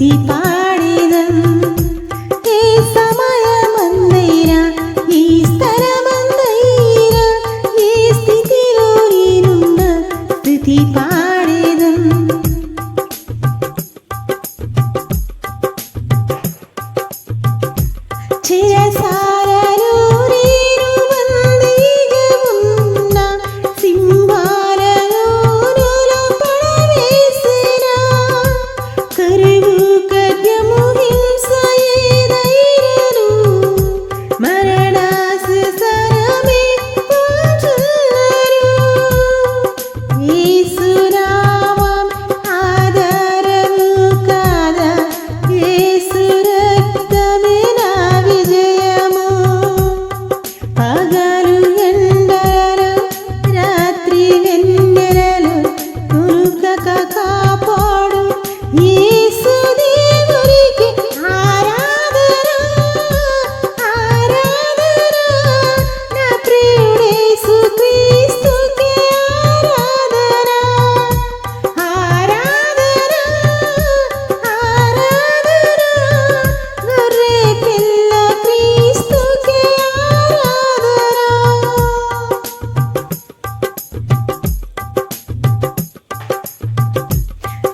ഭക്തി പാടിതം ഈ സമയമന്തൈര ഈ സ്ഥലമന്തൈര ഈ സ്ഥിതിയിലൂരിനുണ്ട് സ്ഥിതി പാടിതം ചിരസാ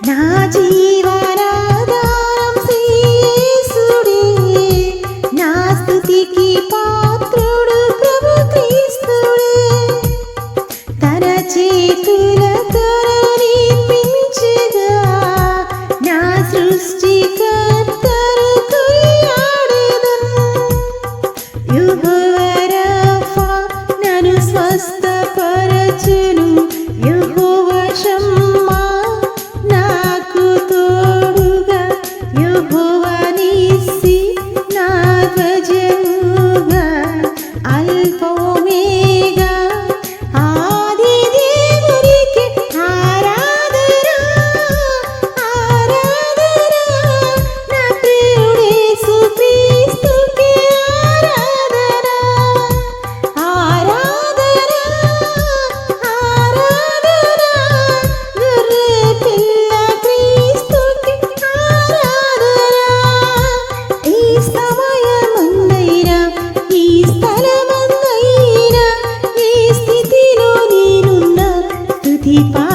拿起。ভূমি mi.